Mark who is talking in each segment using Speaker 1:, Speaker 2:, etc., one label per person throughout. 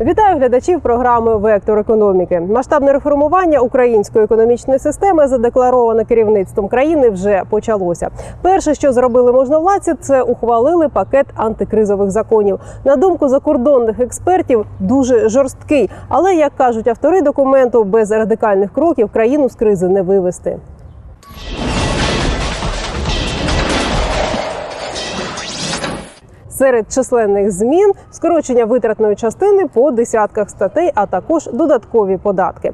Speaker 1: Вітаю глядачів програми Вектор економіки. Масштабне реформування української економічної системи, задеклароване керівництвом країни, вже почалося. Перше, що зробили можновладці, це ухвалили пакет антикризових законів. На думку закордонних експертів, дуже жорсткий. Але як кажуть автори документу, без радикальних кроків країну з кризи не вивести. Серед численних змін скорочення витратної частини по десятках статей, а також додаткові податки.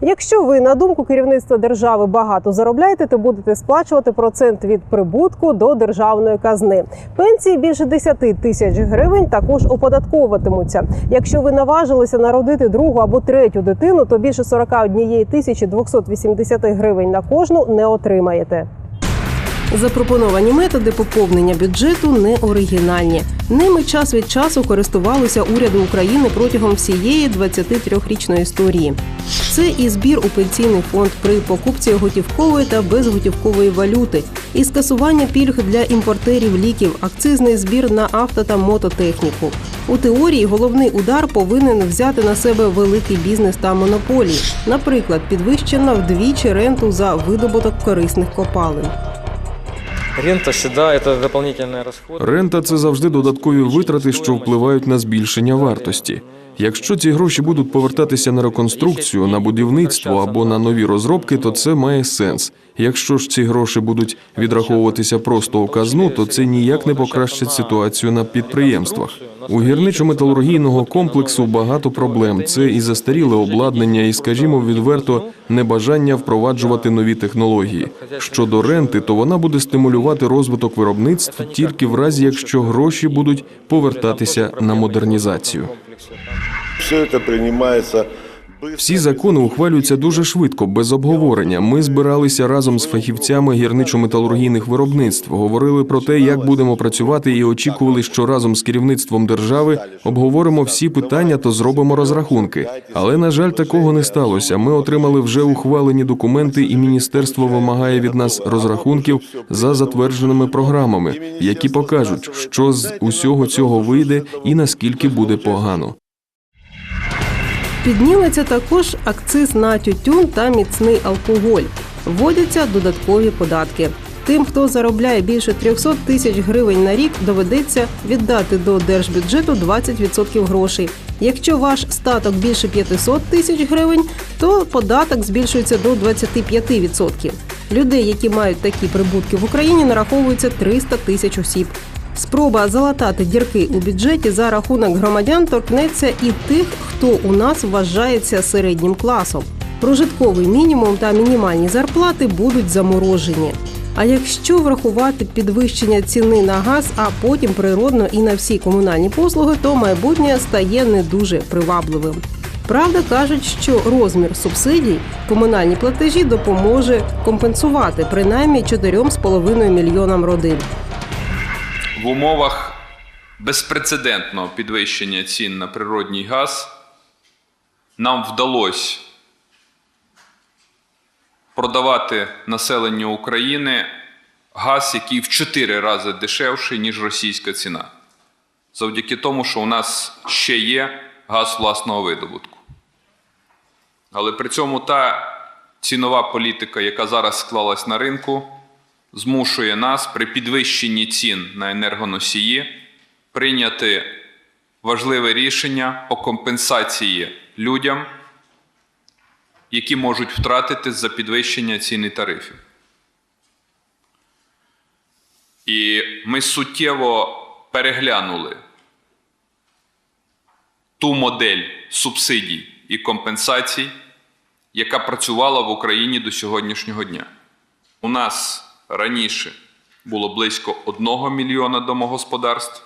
Speaker 1: Якщо ви на думку керівництва держави багато заробляєте, то будете сплачувати процент від прибутку до державної казни. Пенсії більше 10 тисяч гривень також оподатковуватимуться. Якщо ви наважилися народити другу або третю дитину, то більше 41 тисячі 280 гривень на кожну не отримаєте. Запропоновані методи поповнення бюджету не оригінальні. Ними час від часу користувалися уряди України протягом всієї 23-річної історії. Це і збір у пенсійний фонд при покупці готівкової та безготівкової валюти, і скасування пільг для імпортерів ліків, акцизний збір на авто та мототехніку. У теорії головний удар повинен взяти на себе великий бізнес та монополії, наприклад, підвищена вдвічі ренту за видобуток корисних копалин.
Speaker 2: Рента всегда это дополнительные расходы.
Speaker 3: Рента це завжди додаткові витрати, що впливають на збільшення вартості. Якщо ці гроші будуть повертатися на реконструкцію, на будівництво або на нові розробки, то це має сенс. Якщо ж ці гроші будуть відраховуватися просто у казну, то це ніяк не покращить ситуацію на підприємствах. У гірничо-металургійного комплексу багато проблем. Це і застаріле обладнання, і, скажімо, відверто небажання впроваджувати нові технології. Щодо ренти, то вона буде стимулювати розвиток виробництв тільки в разі, якщо гроші будуть повертатися на модернізацію.
Speaker 4: Все это принимается.
Speaker 3: Всі закони ухвалюються дуже швидко, без обговорення. Ми збиралися разом з фахівцями гірничо-металургійних виробництв, говорили про те, як будемо працювати, і очікували, що разом з керівництвом держави обговоримо всі питання та зробимо розрахунки. Але на жаль, такого не сталося. Ми отримали вже ухвалені документи, і міністерство вимагає від нас розрахунків за затвердженими програмами, які покажуть, що з усього цього вийде і наскільки буде погано.
Speaker 1: Підніметься також акциз на тютюн та міцний алкоголь. Вводяться додаткові податки. Тим, хто заробляє більше 300 тисяч гривень на рік, доведеться віддати до держбюджету 20% грошей. Якщо ваш статок більше 500 тисяч гривень, то податок збільшується до 25%. Людей, які мають такі прибутки в Україні, нараховується 300 тисяч осіб. Спроба залатати дірки у бюджеті за рахунок громадян торкнеться і тих, хто у нас вважається середнім класом. Прожитковий мінімум та мінімальні зарплати будуть заморожені. А якщо врахувати підвищення ціни на газ, а потім природно і на всі комунальні послуги, то майбутнє стає не дуже привабливим. Правда, кажуть, що розмір субсидій комунальні платежі допоможе компенсувати принаймні 4,5 мільйонам родин.
Speaker 5: В умовах безпрецедентного підвищення цін на природній газ нам вдалося продавати населенню України газ, який в 4 рази дешевший, ніж російська ціна. Завдяки тому, що у нас ще є газ власного видобутку. Але при цьому та цінова політика, яка зараз склалась на ринку, змушує нас при підвищенні цін на енергоносії прийняти важливе рішення по компенсації людям, які можуть втратити за підвищення цін і тарифів. І ми суттєво переглянули ту модель субсидій і компенсацій, яка працювала в Україні до сьогоднішнього дня. У нас раніше було близько 1 мільйона домогосподарств,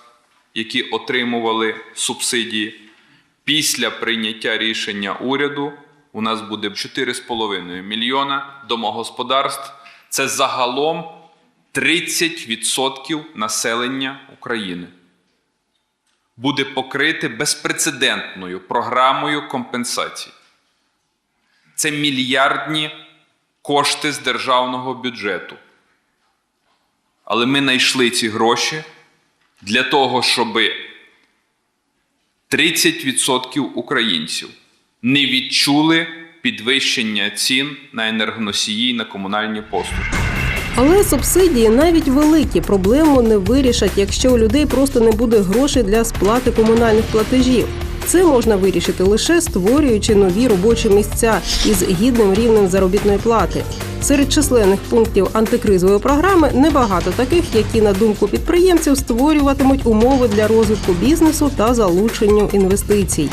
Speaker 5: які отримували субсидії. Після прийняття рішення уряду у нас буде 4,5 мільйона домогосподарств. Це загалом 30% населення України. Буде покрите безпрецедентною програмою компенсацій. Це мільярдні кошти з державного бюджету. Але ми знайшли ці гроші для того, щоб 30% українців не відчули підвищення цін на енергоносії на комунальні послуги.
Speaker 1: Але субсидії навіть великі проблему не вирішать, якщо у людей просто не буде грошей для сплати комунальних платежів. Це можна вирішити лише створюючи нові робочі місця із гідним рівнем заробітної плати. Серед численних пунктів антикризової програми небагато таких, які, на думку підприємців, створюватимуть умови для розвитку бізнесу та залученню інвестицій.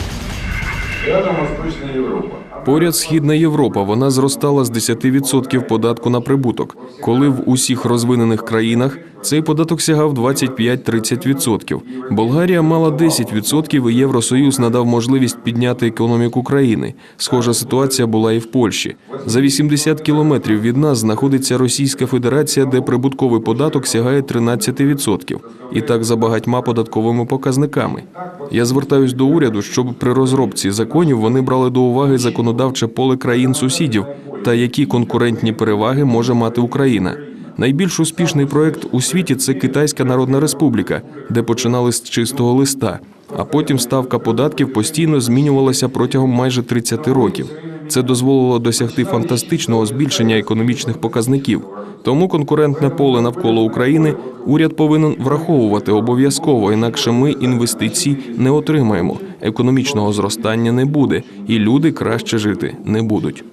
Speaker 3: Поряд Східна Європа вона зростала з 10% податку на прибуток, коли в усіх розвинених країнах цей податок сягав 25-30%. Болгарія мала 10% і Євросоюз надав можливість підняти економіку країни. Схожа ситуація була і в Польщі. За 80 кілометрів від нас знаходиться Російська Федерація, де прибутковий податок сягає 13%. І так за багатьма податковими показниками. Я звертаюсь до уряду, щоб при розробці законів вони брали до уваги законодавче поле країн сусідів та які конкурентні переваги може мати Україна. Найбільш успішний проект у світі це Китайська Народна Республіка, де починали з чистого листа, а потім ставка податків постійно змінювалася протягом майже 30 років. Це дозволило досягти фантастичного збільшення економічних показників. Тому конкурентне поле навколо України уряд повинен враховувати обов'язково, інакше ми інвестицій не отримаємо, економічного зростання не буде, і люди краще жити не будуть.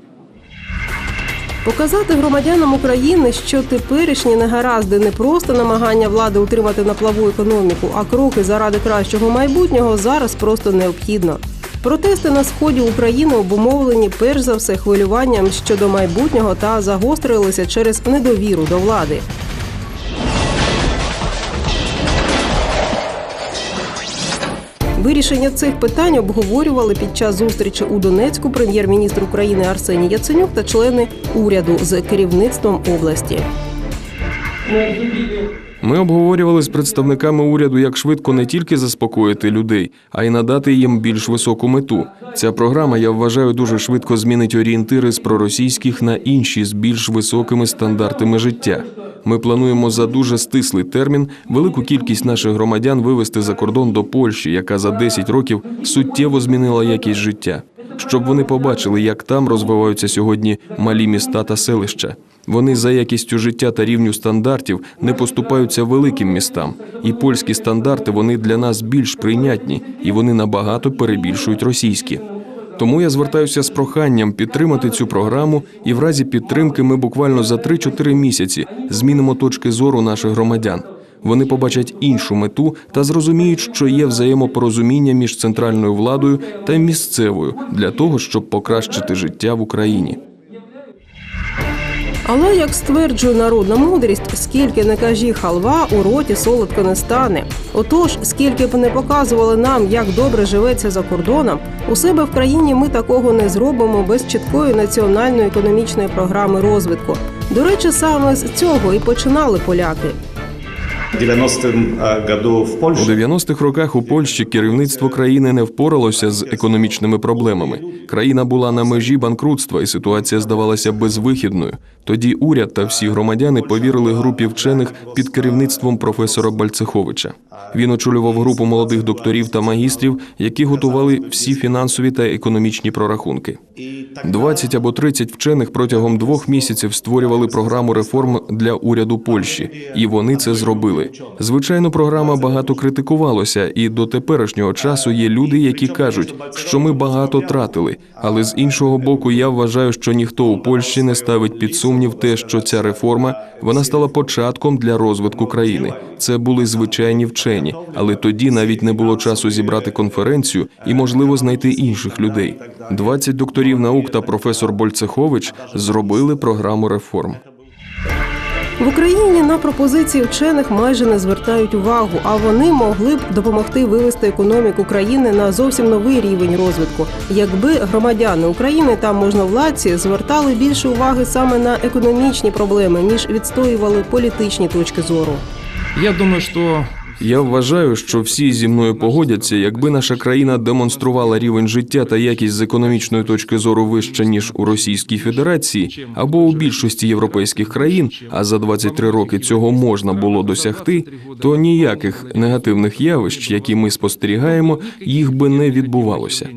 Speaker 1: Показати громадянам України, що теперішні негаразди не просто намагання влади утримати на плаву економіку, а кроки заради кращого майбутнього зараз просто необхідно. Протести на сході України обумовлені перш за все хвилюванням щодо майбутнього та загострилися через недовіру до влади. Вирішення цих питань обговорювали під час зустрічі у Донецьку прем'єр-міністр України Арсеній Яценюк та члени уряду з керівництвом області.
Speaker 3: Ми обговорювали з представниками уряду, як швидко не тільки заспокоїти людей, а й надати їм більш високу мету. Ця програма, я вважаю, дуже швидко змінить орієнтири з проросійських на інші з більш високими стандартами життя. Ми плануємо за дуже стислий термін велику кількість наших громадян вивезти за кордон до Польщі, яка за 10 років суттєво змінила якість життя, щоб вони побачили, як там розвиваються сьогодні малі міста та селища. Вони за якістю життя та рівню стандартів не поступаються великим містам, і польські стандарти вони для нас більш прийнятні, і вони набагато перебільшують російські. Тому я звертаюся з проханням підтримати цю програму, і в разі підтримки ми буквально за 3-4 місяці змінимо точки зору наших громадян. Вони побачать іншу мету та зрозуміють, що є взаємопорозуміння між центральною владою та місцевою для того, щоб покращити життя в Україні.
Speaker 1: Але як стверджує народна мудрість, скільки не кажі халва, у роті солодко не стане. Отож, скільки б не показували нам, як добре живеться за кордоном, у себе в країні ми такого не зробимо без чіткої національної економічної програми розвитку. До речі, саме з цього і починали поляки.
Speaker 6: В 90-м э, году в
Speaker 3: У 90-х роках у Польщі керівництво країни не впоралося з економічними проблемами. Країна була на межі банкрутства, і ситуація здавалася безвихідною. Тоді уряд та всі громадяни повірили групі вчених під керівництвом професора Бальцеховича. Він очолював групу молодих докторів та магістрів, які готували всі фінансові та економічні прорахунки. 20 або 30 вчених протягом двох місяців створювали програму реформ для уряду Польщі, і вони це зробили. Звичайно, програма багато критикувалася, і до теперішнього часу є люди, які кажуть, що ми багато тратили. Але з іншого боку, я вважаю, що ніхто у Польщі не ставить під сумнів те, що ця реформа вона стала початком для розвитку країни. Це були звичайні вчені, але тоді навіть не було часу зібрати конференцію і, можливо, знайти інших людей. 20 докторів наук та професор Больцехович зробили програму реформ.
Speaker 1: В Україні на пропозиції вчених майже не звертають увагу, а вони могли б допомогти вивести економіку країни на зовсім новий рівень розвитку, якби громадяни України та можновладці звертали більше уваги саме на економічні проблеми, ніж відстоювали політичні точки зору.
Speaker 7: Я думаю, что
Speaker 3: Я вважаю, що всі зі мною погодяться, якби наша країна демонструвала рівень життя та якість з економічної точки зору вище ніж у Російській Федерації або у більшості європейських країн, а за 23 роки цього можна було досягти, то ніяких негативних явищ, які ми спостерігаємо, їх би не відбувалося.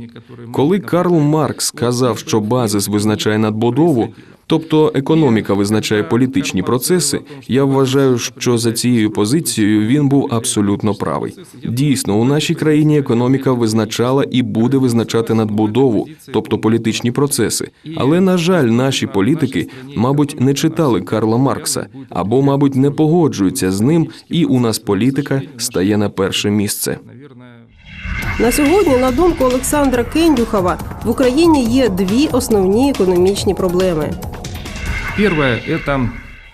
Speaker 3: Коли Карл Маркс казав, що базис визначає надбудову, тобто економіка визначає політичні процеси, я вважаю, що за цією позицією він був абсолютно правий. Дійсно, у нашій країні економіка визначала і буде визначати надбудову, тобто політичні процеси. Але на жаль, наші політики, мабуть, не читали Карла Маркса або, мабуть, не погоджуються з ним, і у нас політика стає на перше місце.
Speaker 1: На сьогодні, на думку Олександра Кендюхова, в Україні є дві основні економічні проблеми.
Speaker 7: Первое – это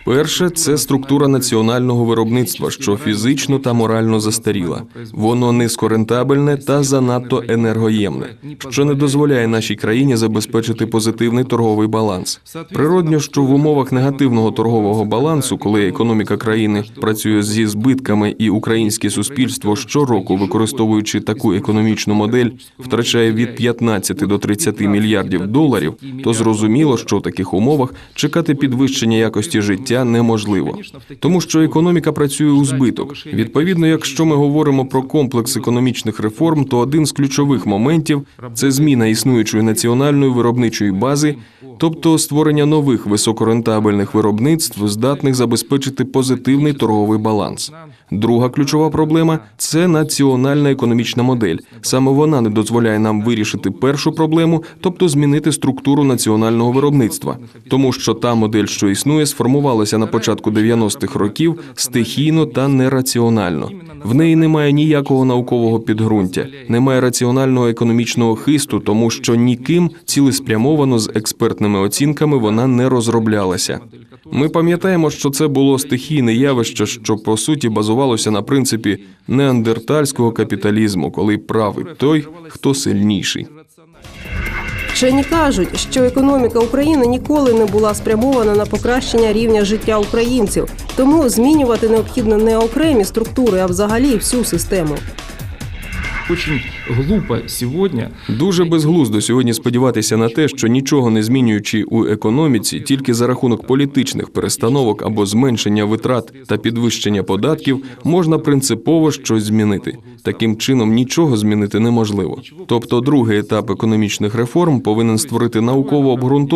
Speaker 3: Перше це структура національного виробництва, що фізично та морально застаріла. Воно низькорентабельне та занадто енергоємне, що не дозволяє нашій країні забезпечити позитивний торговий баланс. Природньо, що в умовах негативного торгового балансу, коли економіка країни працює зі збитками, і українське суспільство щороку, використовуючи таку економічну модель, втрачає від 15 до 30 мільярдів доларів, то зрозуміло, що в таких умовах чекати підвищення якості життя неможливо, тому що економіка працює у збиток. Відповідно, якщо ми говоримо про комплекс економічних реформ, то один з ключових моментів це зміна існуючої національної виробничої бази, тобто створення нових високорентабельних виробництв, здатних забезпечити позитивний торговий баланс. Друга ключова проблема це національна економічна модель. Саме вона не дозволяє нам вирішити першу проблему, тобто змінити структуру національного виробництва, тому що та модель, що існує, сформувалася на початку 90-х років стихійно та нераціонально. В неї немає ніякого наукового підґрунтя, немає раціонального економічного хисту, тому що ніким цілеспрямовано з експертними оцінками вона не розроблялася. Ми пам'ятаємо, що це було стихійне явище, що по суті базувалося на принципі неандертальського капіталізму, коли правий той, хто сильніший.
Speaker 1: Вчені кажуть, що економіка України ніколи не була спрямована на покращення рівня життя українців, тому змінювати необхідно не окремі структури, а взагалі всю систему.
Speaker 7: Очень глупо сегодня
Speaker 3: Дуже безглуздо сьогодні сподіватися на те, що нічого не змінюючи у економіці, тільки за рахунок політичних перестановок або зменшення витрат та підвищення податків можна принципово щось змінити. Таким чином нічого змінити неможливо. Тобто, другий етап економічних реформ повинен створити науково обґрунтовану